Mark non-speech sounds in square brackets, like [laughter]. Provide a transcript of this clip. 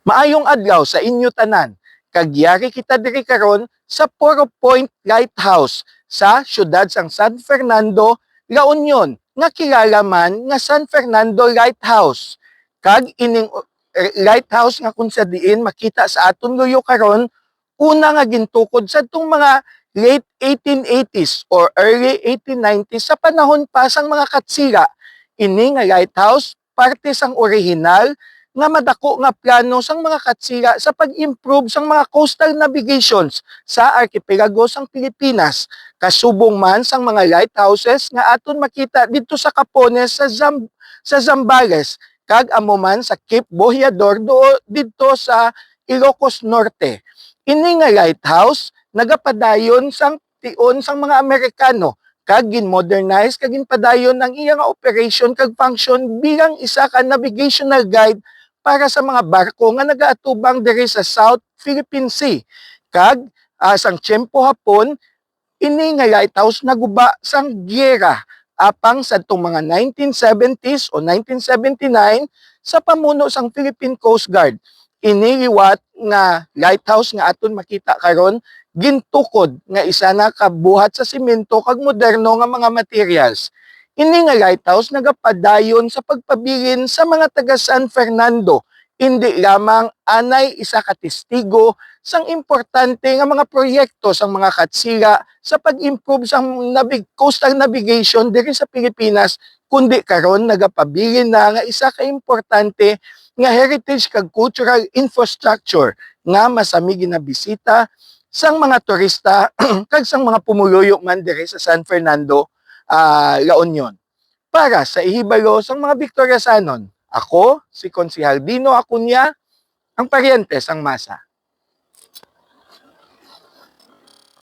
Maayong adlaw sa inyo tanan. Kagyari kita diri karon sa Poro Point Lighthouse sa siyudad sang San Fernando, La Union, nga kilala man nga San Fernando Lighthouse. Kag ining eh, lighthouse nga kung sa diin makita sa aton luyo karon una nga gintukod sa itong mga late 1880s or early 1890s sa panahon pa sang mga katsira. Ini nga lighthouse parte sang original nga madako nga plano sang mga katsira sa pag-improve sang mga coastal navigations sa archipelago sang Pilipinas. Kasubong man sang mga lighthouses nga aton makita dito sa Capones sa Zam sa Zambales kag amo man sa Cape Bohiador do dito sa Ilocos Norte. Ini nga lighthouse nagapadayon sang tion sang mga Amerikano kag gin-modernize kag ginpadayon ang iya nga operation kag function bilang isa ka navigational guide para sa mga barko nga nagaatubang diri sa South Philippine Sea. Kag ah, sang tiyempo hapon ini nga lighthouse naguba sang giyera apang sa mga 1970s o 1979 sa pamuno sang Philippine Coast Guard. Iniliwat nga lighthouse nga aton makita karon gintukod nga isa na kabuhat sa simento kag moderno nga mga materials. Ini nga lighthouse nagapadayon sa pagpabilin sa mga taga San Fernando. Hindi lamang anay isa ka testigo sang importante nga mga proyekto sang mga katsira sa pag-improve sang navig coastal navigation diri sa Pilipinas kundi karon nagapabilin na nga isa ka importante nga heritage kag cultural infrastructure nga masami ginabisita sang mga turista [clears throat] kag sang mga pumuluyo man diri sa San Fernando, ah, La Union. Para sa ihibalo sang mga Victoriasanon, ako, si Konsihal Dino Acuña, ang paryente sang masa.